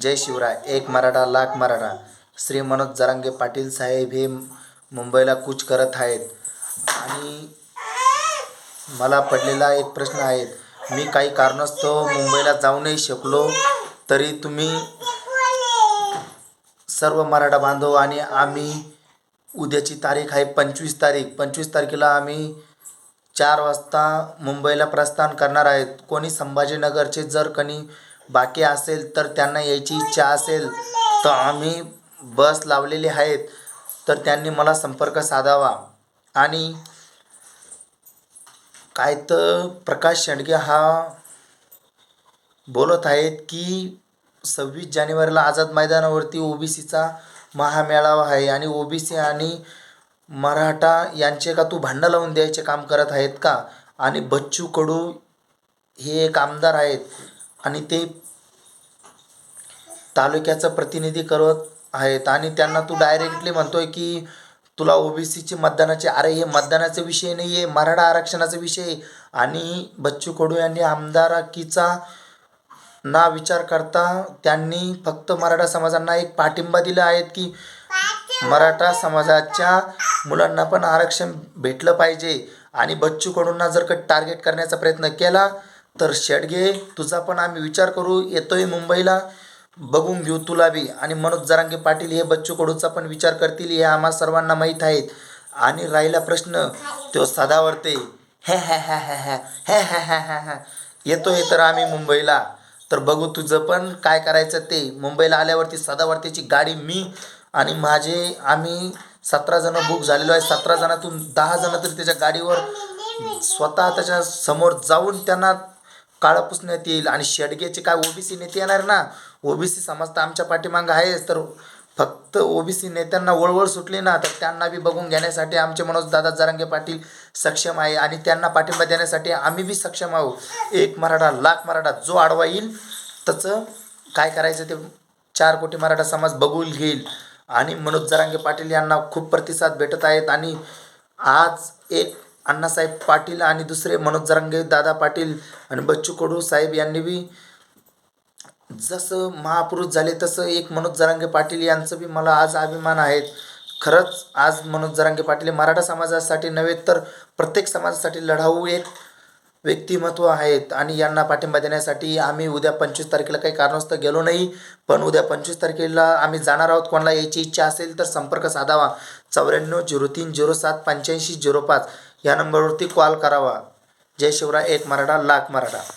जय शिवराय एक मराठा लाख मराठा. श्री मनोज जरांगे पाटील साहेब हे मुंबईला कूच करत आहेत. आणि मला पडलेला एक प्रश्न आहे मी काही कारणास्तव मुंबईला जाऊ नाही शकलो तरी तुम्ही सर्व मराठा बांधव आणि आम्ही उद्याची तारीख आहे पंचवीस तारीख. पंचवीस तारखेला आम्ही चार वाजता मुंबईला प्रस्थान करणार आहेत. कोणी संभाजीनगरचे जर कणी बाकी असेल तर त्यांना यायची इच्छा असेल तर आम्ही बस लावलेली आहेत तर त्यांनी मला संपर्क साधावा. आणि काय तर प्रकाश शेंडगे हा बोलत आहेत की सव्वीस जानेवारीला आझाद मैदानावरती ओबीसीचा महामेळावा आहे आणि ओबीसी आणि मराठा यांचे का तू भांडं लावून द्यायचे काम करत आहेत का? आणि बच्चू कडू हे एक आमदार आहेत. आणि ते तालुक्याचं प्रतिनिधी करत आहेत. आणि त्यांना तू डायरेक्टली म्हणतोय की तुला ओबीसीची मतदानाचे अरे हे मतदानाचा विषय नाही आहे मराठा आरक्षणाचा विषय. आणि बच्चू कडू यांनी आमदारकीचा ना विचार करता त्यांनी फक्त मराठा समाजांना एक पाठिंबा दिला आहे की मराठा समाजाच्या मुलांना पण आरक्षण भेटलं पाहिजे. आणि बच्चू कडूंना जर का टार्गेट करण्याचा प्रयत्न केला तर शेडगे तुझा पण आम्ही विचार करू. येतोय मुंबईला. बघून घेऊ तुला बी. आणि मनोज जरांगे पाटील हे बच्चू कडूचा पण विचार करतील. हे आम्हा सर्वांना माहीत आहेत. आणि राहिला प्रश्न. तो सदावरते. हे हे हे हे येतोय तर आम्ही मुंबईला. तर बघू तुझं पण काय करायचं ते. मुंबईला आल्यावरती सदावर्तीची गाडी मी आणि माझे आम्ही सतरा जणं बुक झालेलो आहे. सतरा जणातून दहा जणं तरी त्याच्या गाडीवर स्वतः त्याच्यासमोर जाऊन त्यांना काळं पुसण्यात येईल. आणि शेडगेचे काय ओबीसी नेते येणार ना? ओबीसी समाज तर आमच्या पाठीमागं आहेच. तर फक्त ओबीसी नेत्यांना वळवळ सुटली ना तर त्यांना बी बघून घेण्यासाठी आमचे मनोज दादा जारांगे पाटील सक्षम आहे. आणि त्यांना पाठिंबा देण्यासाठी आम्ही बी सक्षम आहोत. एक मराठा लाख मराठा जो आडवा येईल त्याचं काय करायचं ते चार कोटी मराठा समाज बघून घेईल. आणि मनोज जरांगे पाटील यांना खूप प्रतिसाद भेटत आहेत. आणि आज एक अण्णासाहेब पाटील आणि दुसरे मनोज जरांगे दादा पाटील आणि बच्चू कडू साहेब यांनी बी जसं महापुरुष झाले तसं एक मनोज जरांगे पाटील यांचं बी मला आज अभिमान आहे. खरंच आज मनोज जरांगे पाटील मराठा समाजासाठी नव्हे तर प्रत्येक समाजासाठी लढाऊ एक व्यक्तिमत्व आहेत. आणि यांना पाठिंबा देण्यासाठी आम्ही उद्या पंचवीस तारखेला काही कारणास्तव गेलो नाही पण उद्या पंचवीस तारखेला आम्ही जाणार आहोत. कोणाला यायची इच्छा असेल तर संपर्क साधावा. चौऱ्याण्णव झिरो तीन झिरो सात पंच्याऐंशी झिरो पाच. या नंबरवरती कॉल करावा. जय शिवराय एक मराठा लाख मराठा.